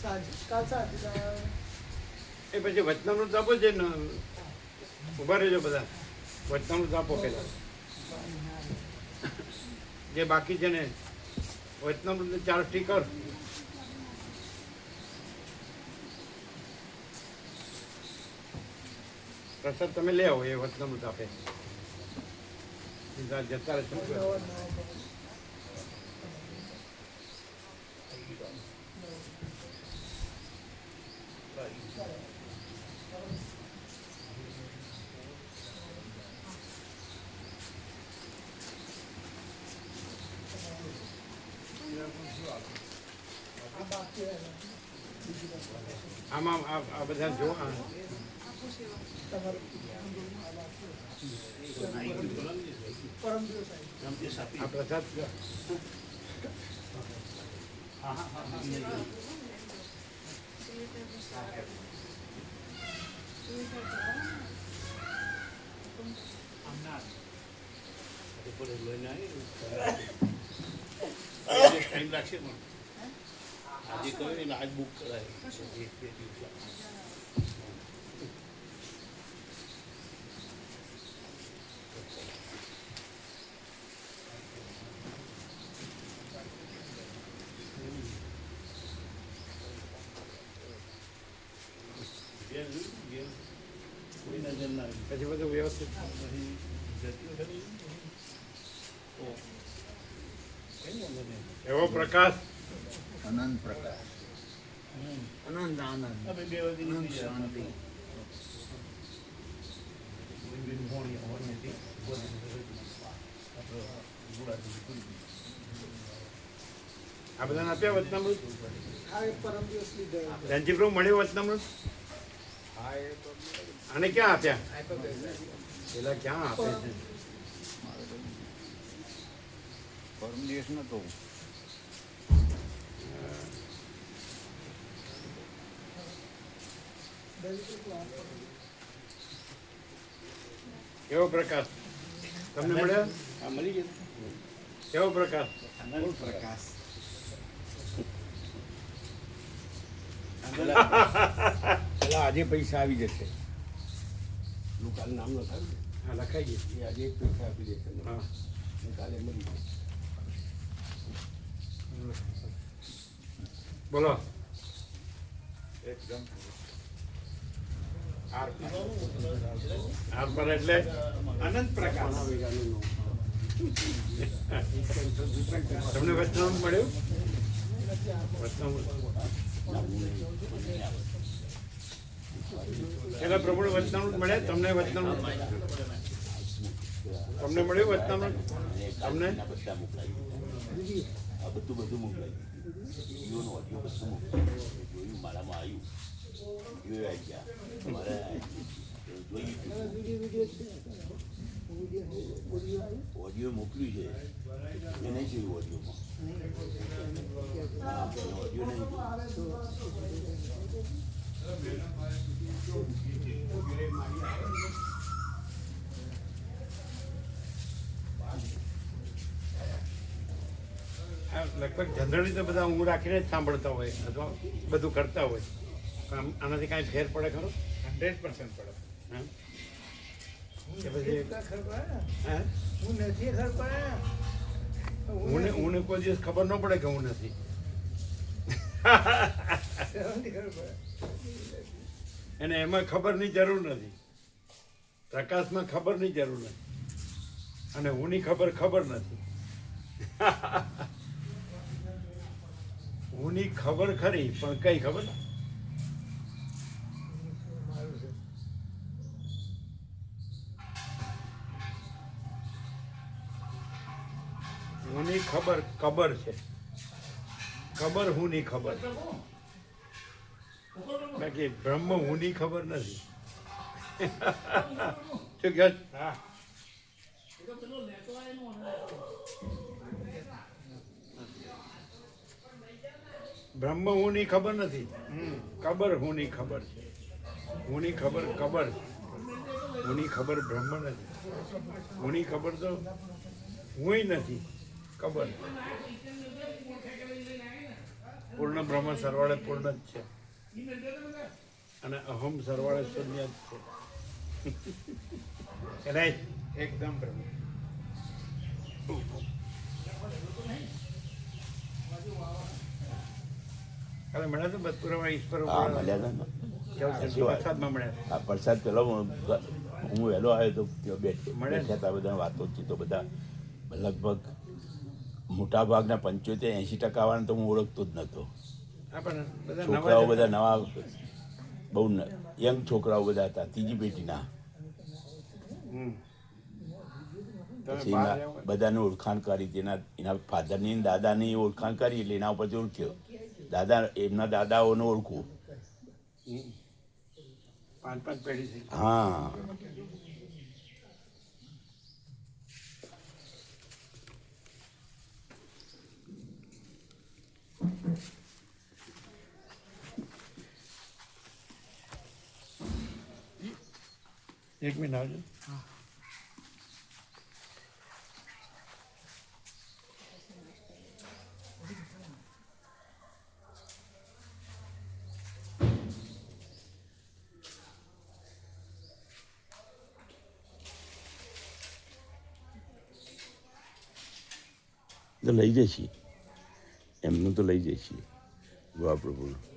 સાંજે એ પછી વચનામૃત આપો છે ને ઊભા રહેજો બધા. વચનામૃત આપો પેલા જે બાકી છે ને વચનામૃત ચાર સ્ટીકર પ્રસાદ તમે લે આવો એ વચનામૃત આપે સીધા જતા રહેશે ને. નવા નવા આ બાકી રહ્યા. બીજું બધું. આમાં આ આ બધા જો આ. પ્રસાદ ટાઈમ લાગશે પણ આજે કહ્યું ને આજ બુક કરાય એક બે દિવસ. પછી બધું વ્યવસ્થિત. એવો પ્રકાશ અનંત પ્રકાશ. અનંત આનંદ. અનંત શાંતિ. આ બધાને આપ્યા વચનામૃત? આ પરમ દિવસ લીધો. ધનજીપ્રભુ મળ્યું વચનામૃત? અને ક્યાં આપ્યા? પેલા ક્યાં આપે છે? પરમ દિવસ નતો દરેક એક વાત કેવો પ્રકાશ? તમને મળ્યો? આ મળી ગયો. કેવો પ્રકાશ? પ્રકાશ. પેલા આજે પૈસા આવી જશે. કાલે નામ ન? થાય હા લખાઈ ગયે. એ આજે પૈસા આપી દેશે. હા. કાલે મળી જશે બોલો. એકદમ. આર એટલે અનંત પ્રકાશ. તમને વચનામૃત મળ્યું? પેલા પ્રભુ વચનામૃત મળે? તમને વચનામૃત? તમને મળ્યું વચનામૃત? તમને? આ બધા બધું મોકલાયું. બધું મોકલાયું. મારામાં આવ્યું. ઓડિયો મોકલ્યું છે. એ નહીં ઓડિયોમાં ઓડિયો લગભગ જનરલી તો બધા ઊંઘ રાખીને જ સાંભળતા હોય અથવા બધું કરતા હોય. આનાથી કાંઈ ફેર પડે ખરો? હંડ્રેડ પર્સન્ટ પડે. હા? કોઈ દિવસ ખબર ન પડે કે હું નથી. એને એમાં ખબરની જરૂર નથી. પ્રકાશમાં ખબરની જરૂર નથી. અને હુંની ખબર ખબર નથી. હુંની ખબર ખરી પણ કઈ ખબર? ખબર કબર છે. ખબર હુંની ખબર. બાકી બ્રહ્મ હુંની ખબર નથી. શું કહો છો? હા. બ્રહ્મ હુંની ખબર નથી. કબર હુંની ખબર છે. હુંની ખબર કબર હુંની ખબર બ્રહ્મ નથી. હુંની ખબર તો હુંય નથી. કબર. પૂર્ણ બ્રહ્મ સરવાળે પૂર્ણ જ છે. અને અહમ સરવાળે શૂન્ય જ છે. રાઈટ એકદમ બ્રહ્મ. કાલે મળ્યા તો બસપુરામાં ઈશ્વર હા મળ્યા પ્રસાદ પેલો હું વહેલો આવ્યો તો બેઠ મળે ને? હતા બધા વાતો તો બધા લગભગ મોટા ભાગના પંચોતેર એંશી ટકા વાળા તો હું ઓળખતો જ નહોતો છોકરાઓ બધા નવા બહુ યંગ છોકરાઓ બધા હતા ત્રીજી પેઢીના. પછી? બધાને ઓળખાણ કરી તેના એના ફાધરની દાદાની ઓળખાણ કરી એટલે એના ઉપરથી ઓળખ્યો. દાદા એમના દાદાઓને ઓળખું. હા. એક મિનિટ આવજો તો લઈ જઈશી એમનું તો લઈ જઈશી ગોવા પ્રભુનું